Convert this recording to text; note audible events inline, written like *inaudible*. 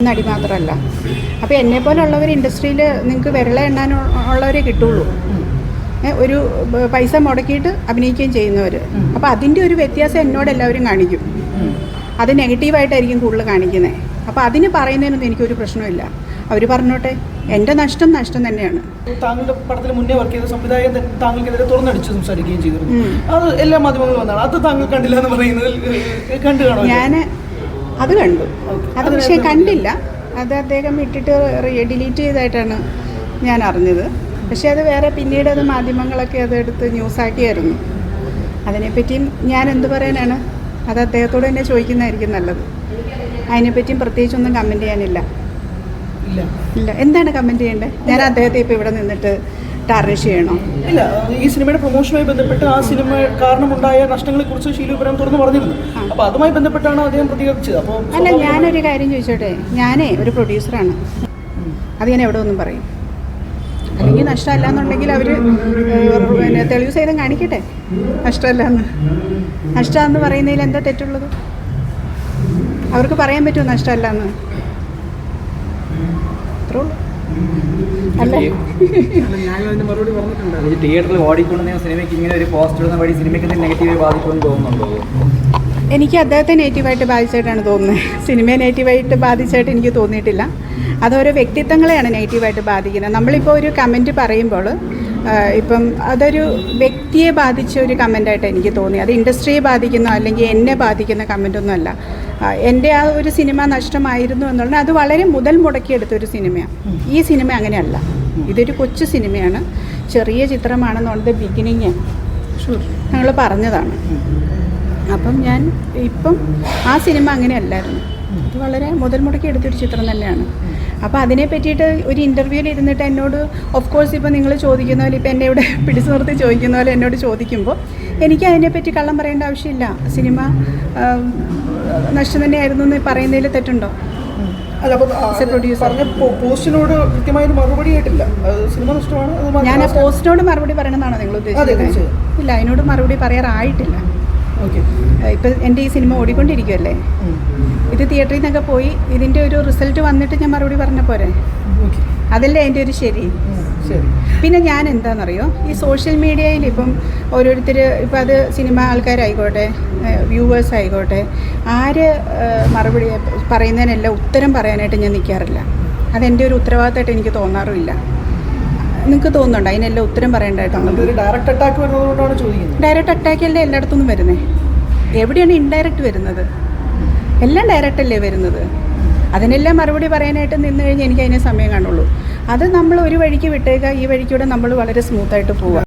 നടി മാത്രമല്ല. അപ്പോൾ എന്നെ പോലുള്ളവർ ഇൻഡസ്ട്രിയിൽ നിങ്ങൾക്ക് വിരള എണ്ണാൻ ഉള്ളവരെ കിട്ടുള്ളൂ. ഒരു പൈസ മുടക്കിയിട്ട് അഭിനയിക്കുകയും ചെയ്യുന്നവർ അപ്പോൾ അതിന്റെ ഒരു വ്യത്യാസം എന്നോട് എല്ലാവരും കാണിക്കും. അത് നെഗറ്റീവായിട്ടായിരിക്കും കൂടുതൽ കാണിക്കുന്നത് അപ്പോൾ അതിന് പറയുന്നതിനൊന്നും എനിക്കൊരു പ്രശ്നമില്ല അവർ പറഞ്ഞോട്ടെ എന്റെ നഷ്ടം നഷ്ടം തന്നെയാണ്. താങ്കളുടെ പടത്തിന് മുന്നേ വർക്ക് ചെയ്ത സംവിധായകൻ താങ്കൾക്കെതിരെ തുറന്നടിച്ച് സംസാരിക്കുകയും ചെയ്തിരുന്നു. അത് എല്ലാ മാധ്യമങ്ങളും വന്നതാണ് അത് താങ്കൾ കണ്ടില്ല എന്ന് പറയുന്നതിൽ ഏഹ്, കണ്ടു കാണോ ഞാൻ അത് കണ്ടു. അത് പക്ഷേ കണ്ടില്ല. അത് അദ്ദേഹം ഇട്ടിട്ട് ഡിലീറ്റ് ചെയ്തായിട്ടാണ് ഞാൻ അറിഞ്ഞത്. പക്ഷേ അത് വേറെ പിന്നീട് അത് മാധ്യമങ്ങളൊക്കെ അത് എടുത്ത് ന്യൂസാക്കിയായിരുന്നു അതിനെപ്പറ്റിയും ഞാൻ എന്തു പറയാനാണ്? അത് അദ്ദേഹത്തോട് തന്നെ ചോദിക്കുന്നതായിരിക്കും നല്ലത്. അതിനെപ്പറ്റിയും പ്രത്യേകിച്ചൊന്നും കമന്റ് ചെയ്യാനില്ല. ഇല്ല. ഇല്ല. എന്താണ് കമന്റ് ചെയ്യേണ്ടത്? ഞാൻ അദ്ദേഹത്തെ ഇപ്പോൾ ഇവിടെ നിന്നിട്ട് ടാർണിഷ് ചെയ്യണോ. ഇല്ല ഈ സിനിമയുടെ പ്രൊമോഷനുമായി ബന്ധപ്പെട്ട് ആ സിനിമ കാരണമുണ്ടായ നഷ്ടങ്ങളെ കുറിച്ച് ശീലോപരം തുറന്നു പറഞ്ഞിരുന്നു. അപ്പൊ അതുമായി ബന്ധപ്പെട്ടാണ് അദ്ദേഹം പ്രതികരിച്ചത്. അപ്പോൾ അല്ല ഞാനൊരു കാര്യം ചോദിച്ചോട്ടെ? ഞാനേ ഒരു പ്രൊഡ്യൂസറാണ് അത് ഞാൻ എവിടെ ഒന്നും പറയും? അല്ലെങ്കിൽ നഷ്ടമല്ല എന്നുണ്ടെങ്കിൽ അവർ പിന്നെ തെളിവ് സഹിതം കാണിക്കട്ടെ? നഷ്ടമല്ല എന്ന്. നഷ്ടമെന്ന് പറയുന്നതിൽ എന്താ തെറ്റുള്ളത്? അവർക്ക് പറയാൻ പറ്റുമോ നഷ്ടമല്ല എന്ന്? അത്രേ ഉള്ളൂ. തിയേറ്ററിൽ ഓടിക്കൊണ്ടുവന്ന സിനിമയ്ക്ക് ഇങ്ങനെ ഒരു പോസ്റ്റ് ഇടുന്ന വഴി സിനിമയ്ക്ക് നെഗറ്റീവ് ബാധിക്കുമെന്ന് തോന്നുന്നുണ്ടോ? എനിക്ക് അദ്ദേഹത്തെ നെഗറ്റീവായിട്ട് ബാധിച്ചായിട്ടാണ് തോന്നുന്നത്. സിനിമയെ നെഗറ്റീവായിട്ട് ബാധിച്ചായിട്ട് എനിക്ക് തോന്നിയിട്ടില്ല. അതോരോ ഓരോ വ്യക്തിത്വങ്ങളെയാണ് നെഗറ്റീവായിട്ട് ബാധിക്കുന്നത്. നമ്മളിപ്പോൾ ഒരു കമന്റ് പറയുമ്പോൾ ഇപ്പം അതൊരു വ്യക്തിയെ ബാധിച്ച ഒരു കമന്റായിട്ട് എനിക്ക് തോന്നി അത് ഇൻഡസ്ട്രിയെ ബാധിക്കുന്ന അല്ലെങ്കിൽ എന്നെ ബാധിക്കുന്ന കമന്റൊന്നും അല്ല എന്റെ ആ ഒരു സിനിമ നഷ്ടമായിരുന്നു എന്നുള്ളത് അത് വളരെ മുതൽ മുടക്കിയെടുത്ത ഒരു സിനിമയാണ്. ഈ സിനിമ അങ്ങനെയല്ല. ഇതൊരു കൊച്ചു സിനിമയാണ്. ചെറിയ ചിത്രമാണെന്നുള്ളത് ബിഗിനിങ് ഞങ്ങൾ പറഞ്ഞതാണ്. അപ്പം ഞാൻ ഇപ്പം ആ സിനിമ അങ്ങനെയല്ലായിരുന്നു. ഇത് വളരെ മുതൽ മുടക്കി എടുത്തൊരു ചിത്രം തന്നെയാണ്. അപ്പോൾ അതിനെ പറ്റിയിട്ട് ഒരു ഇന്റർവ്യൂവിൽ ഇരുന്നിട്ട് എന്നോട് ഓഫ് കോഴ്സ് ഇപ്പോൾ നിങ്ങൾ ചോദിക്കുന്ന പോലെ ഇപ്പോൾ എന്നെ ഇവിടെ *laughs* പിടിച്ചു നിർത്തി ചോദിക്കുന്ന പോലെ എന്നോട് ചോദിക്കുമ്പോൾ എനിക്ക് അതിനെപ്പറ്റി കള്ളം പറയേണ്ട ആവശ്യമില്ല. സിനിമ നഷ്ടം തന്നെയായിരുന്നു എന്ന് പറയുന്നതിൽ തെറ്റുണ്ടോ? പോസ്റ്റിനോട് മറുപടി ആയിട്ടില്ല. സിനിമ നഷ്ടമാണ് ഞാൻ ആ പോസ്റ്റിനോട് മറുപടി പറയണമെന്നാണ് നിങ്ങൾ ഉദ്ദേശിച്ചത്. ഇല്ല അതിനോട് മറുപടി പറയാറായിട്ടില്ല. ഇപ്പം എന്റെ ഈ സിനിമ ഓടിക്കൊണ്ടിരിക്കുമല്ലേ ഇത് തിയേറ്ററിൽ നിന്നൊക്കെ പോയി ഇതിന്റെ ഒരു റിസൾട്ട് വന്നിട്ട് ഞാൻ മറുപടി പറഞ്ഞ പോരെ? അതല്ലേ എന്റെ ഒരു ശരി? ശരി. പിന്നെ ഞാൻ എന്താണെന്നറിയോ ഈ സോഷ്യൽ മീഡിയയിൽ ഇപ്പം ഓരോരുത്തർ ഇപ്പം അത് സിനിമ ആൾക്കാരായിക്കോട്ടെ വ്യൂവേഴ്സ് ആയിക്കോട്ടെ ആര് മറുപടി പറയുന്നതിനെല്ലാം ഉത്തരം പറയാനായിട്ട് ഞാൻ നിൽക്കാറില്ല അതെന്റെ ഒരു ഉത്തരവാദിത്തമായിട്ട് എനിക്ക് തോന്നാറുമില്ല. നിങ്ങൾക്ക് തോന്നുന്നുണ്ടോ? അതിനെല്ലാം ഉത്തരം പറയേണ്ടതായിട്ടാണ് ഡയറക്റ്റ് അറ്റാക്ക് വരുന്നതുകൊണ്ടാണ് ചോദിക്കുന്നത്. ഡയറക്റ്റ് അറ്റാക്ക് അല്ലേ എല്ലായിടത്തുനിന്നും വരുന്നത് എവിടെയാണ് ഇൻഡയറക്റ്റ് വരുന്നത്? എല്ലാം ഡയറക്റ്റല്ലേ വരുന്നത്? അതിനെല്ലാം മറുപടി പറയാനായിട്ട് നിന്ന് കഴിഞ്ഞാൽ എനിക്ക് അതിനെ സമയം കാണുള്ളൂ. അത് നമ്മൾ ഒരു വഴിക്ക് വിട്ടേക്കുക ഈ വഴിക്കൂടെ നമ്മൾ വളരെ സ്മൂത്തായിട്ട് പോവുക